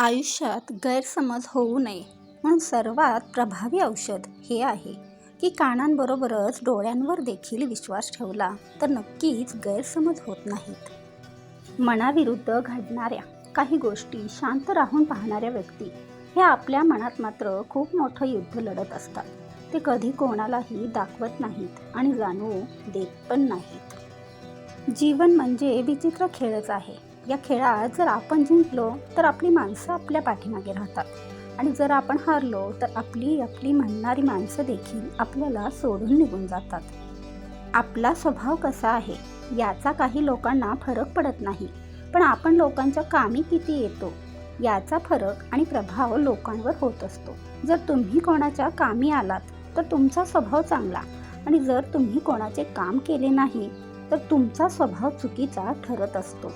आयुष्यात गैरसमज होऊ नये म्हणून सर्वात प्रभावी औषध हे आहे की कानांबरोबरच डोळ्यांवर देखील विश्वास ठेवला तर नक्कीच गैरसमज होत नाहीत. मनाविरुद्ध घडणाऱ्या काही गोष्टी शांत राहून पाहणाऱ्या व्यक्ती हे आपल्या मनात मात्र खूप मोठं युद्ध लढत असतात. ते कधी कोणालाही दाखवत नाहीत आणि जाणवू देत पण नाहीत. जीवन म्हणजे विचित्र खेळच आहे. या खेळात जर आपण जिंकलो तर आपली माणसं आपल्या पाठीमागे राहतात. आणि जर आपण हारलो तर आपली आपली म्हणणारी माणसं देखील आपल्याला सोडून निघून जातात. आपला स्वभाव कसा आहे याचा काही लोकांना फरक पडत नाही. पण आपण लोकांच्या कामी किती येतो याचा फरक आणि प्रभाव लोकांवर होत असतो. जर तुम्ही कोणाच्या कामी आलात तर तुमचा स्वभाव चांगला. आणि जर तुम्ही कोणाचे काम केले नाही तर तुमचा स्वभाव चुकीचा ठरत असतो.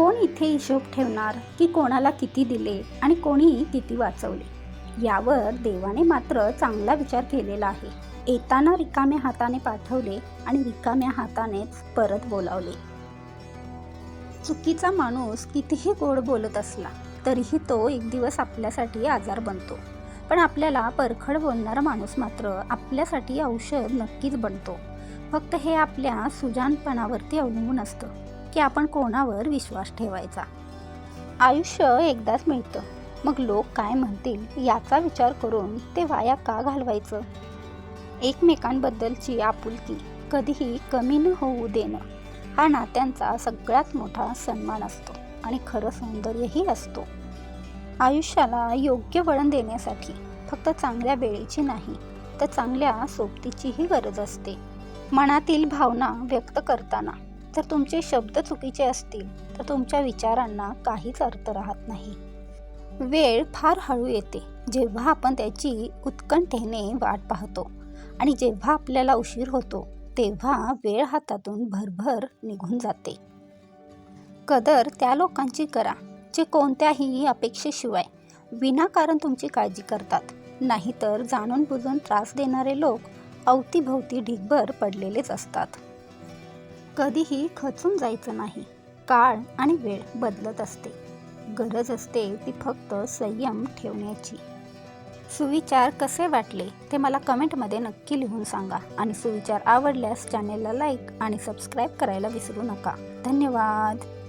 कोण इथे हिशोब ठेवणार? की कोणाला किती दिले? आणि कोणी किती वाचवले? यावर देवाने मात्र चांगला विचार केलेला आहे. येताना रिकाम्या हाताने पाठवले आणि रिकाम्या हातानेच परत बोलावले. चुकीचा माणूस कितीही गोड बोलत असला तरीही तो एक दिवस आपल्यासाठी आजार बनतो. पण आपल्याला परखड बोलणारा माणूस मात्र आपल्यासाठी औषध नक्कीच बनतो. फक्त हे आपल्या सुजानपणावरती अवलंबून असतं. की आपण कोणावर विश्वास ठेवायचा? आयुष्य एकदाच मिळतं. मग लोक काय म्हणतील याचा विचार करून ते वाया का घालवायचं? एकमेकांबद्दलची आपुलकी कधीही कमी न होऊ देणं हा नात्यांचा सगळ्यात मोठा सन्मान असतो आणि खरं सौंदर्यही असतो. आयुष्याला योग्य वळण देण्यासाठी फक्त चांगल्या वेळेची नाही तर चांगल्या सोबतीचीही गरज असते. मनातील भावना व्यक्त करताना जर तुमचे शब्द चुकीचे असतील तर तुमच्या विचारांना काहीच अर्थ राहत नाही. वेळ फार हळू येते. जेव्हा आपण त्याची उत्कंठेने वाट पाहतो आणि जेव्हा आपल्याला उशीर होतो तेव्हा वेळ हातातून भरभर निघून जाते. कदर त्या लोकांची करा जे कोणत्याही अपेक्षेशिवाय विनाकारण तुमची काळजी करतात. नाहीतर जाणून बुजून त्रास देणारे लोक अवतीभोवती ढिगभर पडलेलेच असतात. कधीही खचून जायचं नाही. काळ आणि वेळ बदलत असते. गरज असते ती फक्त संयम ठेवण्याची. सुविचार कसे वाटले ते मला कमेंटमध्ये नक्की लिहून सांगा आणि सुविचार आवडल्यास चॅनेलला लाईक आणि सबस्क्राईब करायला विसरू नका. धन्यवाद.